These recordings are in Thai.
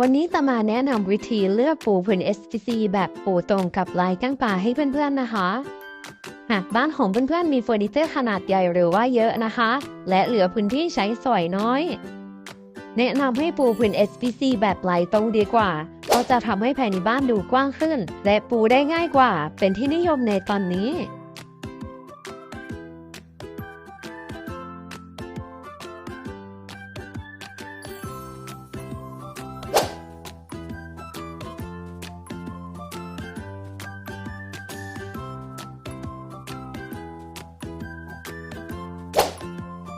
วันนี้จะมาแนะนำวิธีเลือกปูพื้น SPC แบบปูตรงกับลายก้างปลาให้เพื่อนๆนะคะ หากบ้านของเพื่อนๆมีเฟอร์นิเจอร์ขนาดใหญ่หรือว่าเยอะนะคะ และเหลือพื้นที่ใช้สอยน้อย แนะนำให้ปูพื้น SPC แบบลายตรงดีกว่าเพราะจะทำให้ภายในบ้านดูกว้างขึ้น และปูได้ง่ายกว่า เป็นที่นิยมในตอนนี้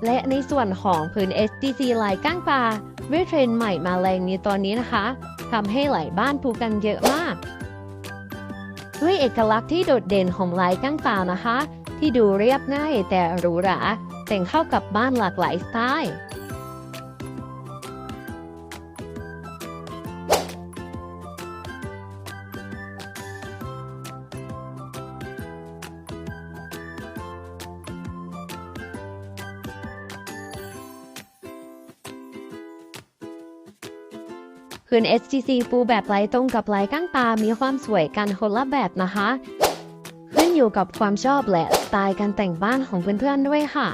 และในส่วนของพื้น SDC ลายก้างปลาด้วยเทรนด์ใหม่มาแรงในตอนนี้นะคะทำให้หลายบ้านปูกันเยอะมาก ด้วยเอกลักษณ์ที่โดดเด่นของลายก้างปลานะคะ ที่ดูเรียบง่ายแต่หรูหราแต่งเข้ากับบ้านหลากหลายสไตล์ พื้น SGC ปูแบบไหลตรงกับลายก้างปลามีความสวยกันคนละแบบนะคะ ขึ้นอยู่กับความชอบและสไตล์การแต่งบ้านของเพื่อนๆด้วยค่ะ